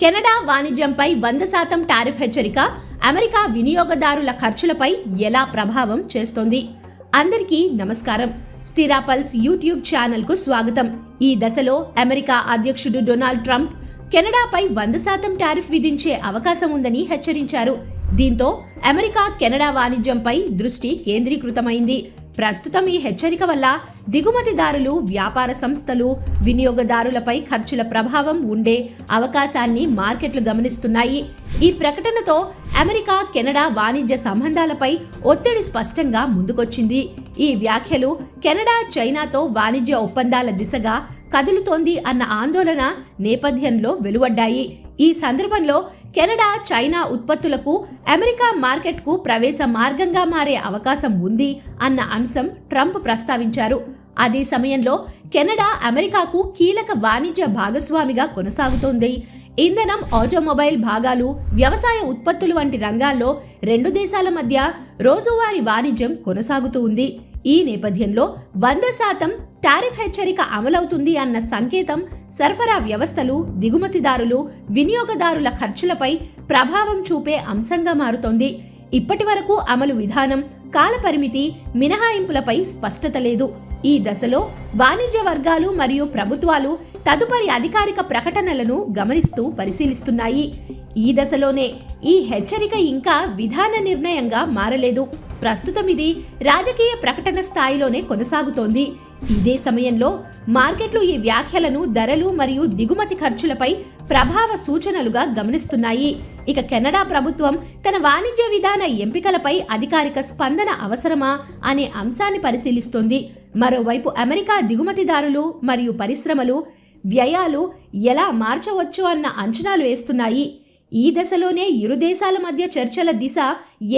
Canada వాణిజ్యంపై వంద శాతం టారిఫ్ హెచ్చరిక అమెరికా వినియోగదారుల ఖర్చులపై ఎలా ప్రభావం చేస్తోంది? అందరికీ నమస్కారం. స్థిరాపల్స్ యూట్యూబ్ ఛానల్కు స్వాగతం. ఈ దశలో అమెరికా అధ్యక్షుడు డొనాల్డ్ ట్రంప్ కెనడాపై వంద శాతం టారిఫ్ విధించే అవకాశం ఉందని హెచ్చరించారు. దీంతో అమెరికా కెనడా వాణిజ్యంపై దృష్టి కేంద్రీకృతమైంది. ప్రస్తుతం ఈ హెచ్చరిక వల్ల దిగుమతిదారులు వ్యాపార సంస్థలు వినియోగదారులపై ఖర్చుల ప్రభావం ఉండే అవకాశాన్ని మార్కెట్లు గమనిస్తున్నాయి. ఈ ప్రకటనతో అమెరికా కెనడా వాణిజ్య సంబంధాలపై ఒత్తిడి స్పష్టంగా ముందుకొచ్చింది. ఈ వ్యాఖ్యలు కెనడా చైనాతో వాణిజ్య ఒప్పందాల దిశగా కదులుతోంది అన్న ఆందోళన నేపథ్యంలో వెలువడ్డాయి. ఈ సందర్భంలో కెనడా చైనా ఉత్పత్తులకు అమెరికా మార్కెట్కు ప్రవేశ మార్గంగా మారే అవకాశం ఉంది అన్న అంశం ట్రంప్ ప్రస్తావించారు. అదే సమయంలో కెనడా అమెరికాకు కీలక వాణిజ్య భాగస్వామిగా కొనసాగుతోంది. ఇంధనం ఆటోమొబైల్ భాగాలు వ్యవసాయ ఉత్పత్తులు వంటి రంగాల్లో రెండు దేశాల మధ్య రోజువారీ వాణిజ్యం కొనసాగుతూ ఉంది. ఈ నేపథ్యంలో వంద శాతం టారిఫ్ హెచ్చరిక అమలవుతుంది అన్న సంకేతం సరఫరా వ్యవస్థలు దిగుమతిదారులు వినియోగదారుల ఖర్చులపై ప్రభావం చూపే అంశంగా మారుతోంది. ఇప్పటి వరకు అమలు విధానం కాలపరిమితి మినహాయింపులపై స్పష్టత లేదు. ఈ దశలో వాణిజ్య వర్గాలు మరియు ప్రభుత్వాలు తదుపరి అధికారిక ప్రకటనలను గమనిస్తూ పరిశీలిస్తున్నాయి. ఈ దశలోనే ఈ హెచ్చరిక ఇంకా విధాన నిర్ణయంగా మారలేదు. ప్రస్తుతం ఇది రాజకీయ ప్రకటన స్థాయిలోనే కొనసాగుతోంది. ఇదే సమయంలో మార్కెట్లు ఈ వ్యాఖ్యలను ధరలు మరియు దిగుమతి ఖర్చులపై ప్రభావ సూచనలుగా గమనిస్తున్నాయి. ఇక కెనడా ప్రభుత్వం తన వాణిజ్య విధాన ఎంపికలపై అధికారిక స్పందన అవసరమా అనే అంశాన్ని పరిశీలిస్తోంది. మరోవైపు అమెరికా దిగుమతిదారులు మరియు పరిశ్రమలు వ్యయాలు ఎలా మార్చవచ్చు అన్న అంచనాలు వేస్తున్నాయి. ఈ దశలోనే ఇరు దేశాల మధ్య చర్చల దిశ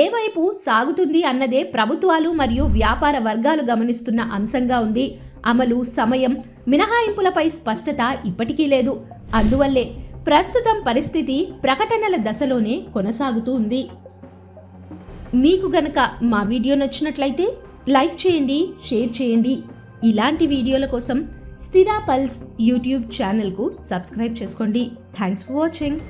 ఏ వైపు సాగుతుంది అన్నదే ప్రభుత్వాలు మరియు వ్యాపార వర్గాలు గమనిస్తున్న అంశంగా ఉంది. అమలు సమయం మినహాయింపులపై స్పష్టత ఇప్పటికీ లేదు. అందువల్లే ప్రస్తుతం పరిస్థితి ప్రకటనల దశలోనే కొనసాగుతూ ఉంది. మీకు గనక మా వీడియో నచ్చినట్లయితే లైక్ చేయండి షేర్ చేయండి. ఇలాంటి వీడియోల కోసం స్థిరా పల్స్ యూట్యూబ్ ఛానల్కు సబ్స్క్రైబ్ చేసుకోండి. Thanks for watching.